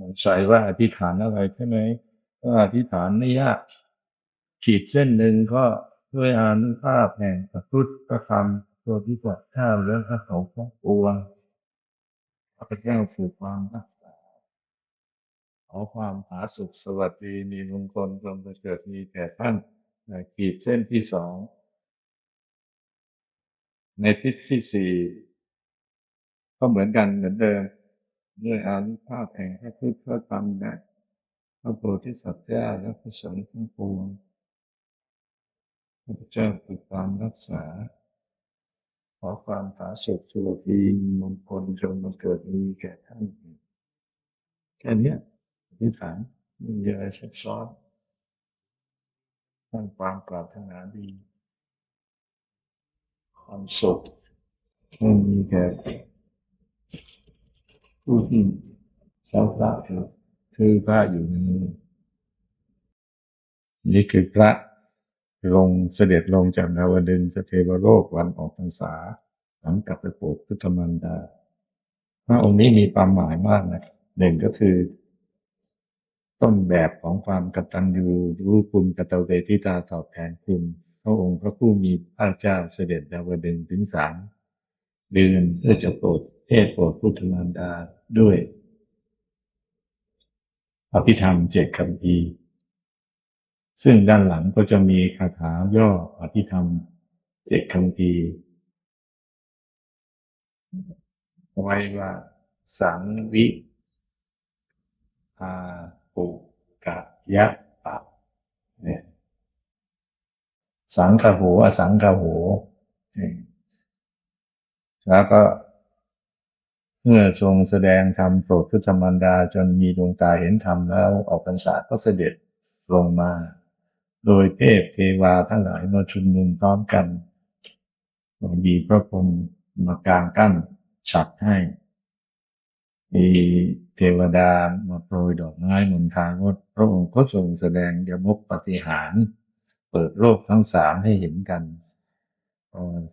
สงสัยว่าอธิษฐานอะไรใช่ไหมก็อธิษฐานไม่ยากขีดเส้นหนึ่งก็ด้วยอานุภาพแห่งพระพุทธพระธรรมตัวที่กว่าข้าและพระเขาพระปวงพระเจ้าผูกความรักษาขอความผาสุขสวัสดีมีมงคลจงประเกิดมีแก่ท่านขีดเส้นที่สองในทิศที่สี่ก็เหมือนกันเหมือนเดิม ด้วยอานุภาพแห่งพระพุทธพระธรรมและพระโพธิสัตว์เจ้าและพระสงฆ์ทั้งปวงพระเจ้าคือความรักษา ขอความผาสุกสวัสดีมงคลจงบังเกิดมีแก่ท่านแค่นี้ยอธิษฐานไม่มีอะไรซับซ้อนตั้งความปรารถนาดีความสุขไม่มีแก่ ผู้ที่เจ้าพระคือคือพระอยู่ในมือนี่คือพระลงเสด็จลงจากดาวดึงส์สเทวโลกวันออกพรรษาหลังจากไปโปรดพุทธมันดา พระองค์นี้มีความหมายมากนะหนึ่งก็คือ ต้นแบบของความกตัญญูรู้คุณกตเวทิตาตอบแทนคุณพระองค์พระผู้มีพระเจ้าเสด็จดาวดึงถึงสามเดือนเพื่อจะโปรดเทศโปรดพุทธมารดา ด้วยอภิธรรมเจ็ดคำพีซึ่งด้านหลังก็จะมีคาถาย่ออภิธรรมเจ็ดคำพีไว้ว่าสังวิอาปุกะยะปะเนี่ยสังคโหอสังคโหนี่แล้วก็ เมื่อทรงแสดงธรรมโปรดพุทธมารดาจนมีดวงตาเห็นธรรมแล้วออกพรรษาก็เสด็จลงมา โดยเทพเทวาทั้งหลายมาชุมนุมพร้อมกันมีพระพรหมมากางกั้นฉัดให้มีเทวดามาโปรยดอกไม้มนทางดพระองค์ก็ทรงแสดงยมกปฏิหาร เปิดโลกทั้งสามให้เห็นกัน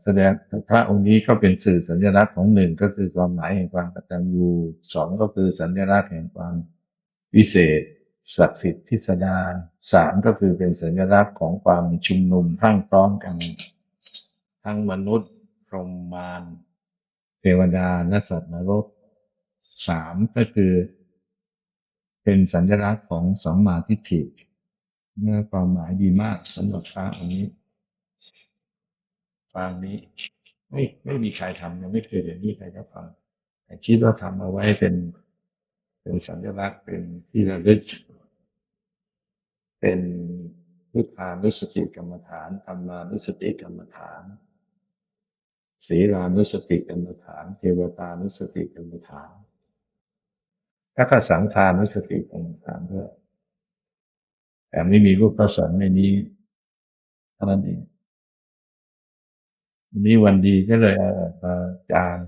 แสดงพระองค์นี้ก็เป็นสื่อสัญลักษณ์ของหนึ่งก็คือความหมายแห่งความกตัญญูสองก็คือสัญลักษณ์แห่งความวิเศษศักดิ์สิทธิ์พิสดารสามก็คือเป็นสัญลักษณ์ของความชุมนุมพรั่งพร้อมกัน ทั้งมนุษย์พรหมมารเทวดาและสัตว์นรกสามก็คือ เป็นสัญลักษณ์ของสัมมาทิฏฐิเมื่อความหมายดีมากสำหรับพระองค์นี้ ฟังนี้ ไม่ไม่มีใครทำยังไม่เคยเห็นมีใครก็ฟังแต่คิดว่าทำเอาไว้เป็น เป็นสัญลักษณ์เป็นที่ระลึกเป็นพุทธานุสติกรรมฐานธรรมานุสติกรรมฐานศีลานุสติกรรมฐาน เทวตานุสติกรรมฐานถ้าก็สังฆานุสติกรรมฐานด้วยแต่ไม่มีรูปพระสงฆ์ในนี้เท่านั้นเอง วันนี้วันดีก็เลยอาจารย์